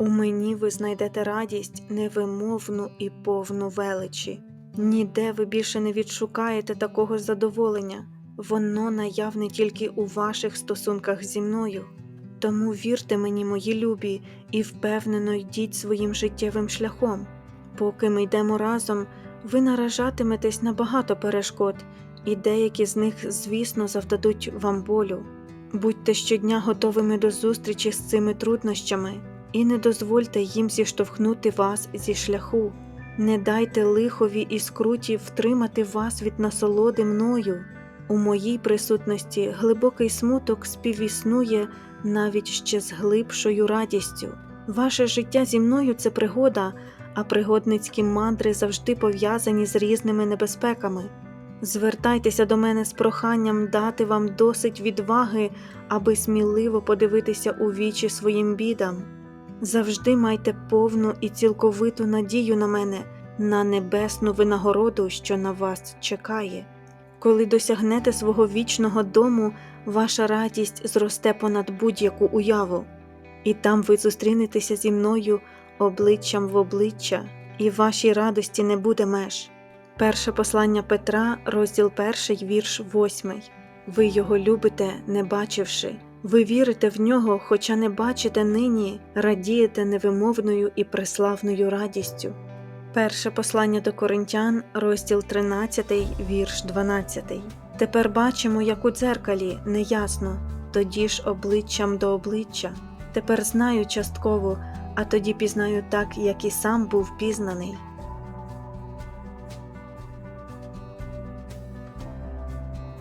У мені ви знайдете радість невимовну і повну величі. Ніде ви більше не відшукаєте такого задоволення, воно наявне тільки у ваших стосунках зі мною. Тому вірте мені, мої любі, і впевнено йдіть своїм життєвим шляхом. Поки ми йдемо разом, ви наражатиметесь на багато перешкод, і деякі з них, звісно, завдадуть вам болю. Будьте щодня готовими до зустрічі з цими труднощами і не дозвольте їм зіштовхнути вас зі шляху. Не дайте лихові і скруті втримати вас від насолоди мною. У моїй присутності глибокий смуток співіснує навіть ще з глибшою радістю. Ваше життя зі мною це пригода, а пригодницькі мандри завжди пов'язані з різними небезпеками. Звертайтеся до мене з проханням дати вам досить відваги, аби сміливо подивитися у вічі своїм бідам. Завжди майте повну і цілковиту надію на мене, на небесну винагороду, що на вас чекає. Коли досягнете свого вічного дому, ваша радість зросте понад будь-яку уяву, і там ви зустрінетеся зі мною обличчям в обличчя, і вашій радості не буде меж. Перше послання Петра, розділ 1, вірш 8. Ви його любите, не бачивши. Ви вірите в нього, хоча не бачите нині, радієте невимовною і преславною радістю. Перше послання до Коринтян, розділ 13, вірш 12. Тепер бачимо, як у дзеркалі, неясно, тоді ж обличчям до обличчя. Тепер знаю частково, а тоді пізнаю так, як і сам був пізнаний.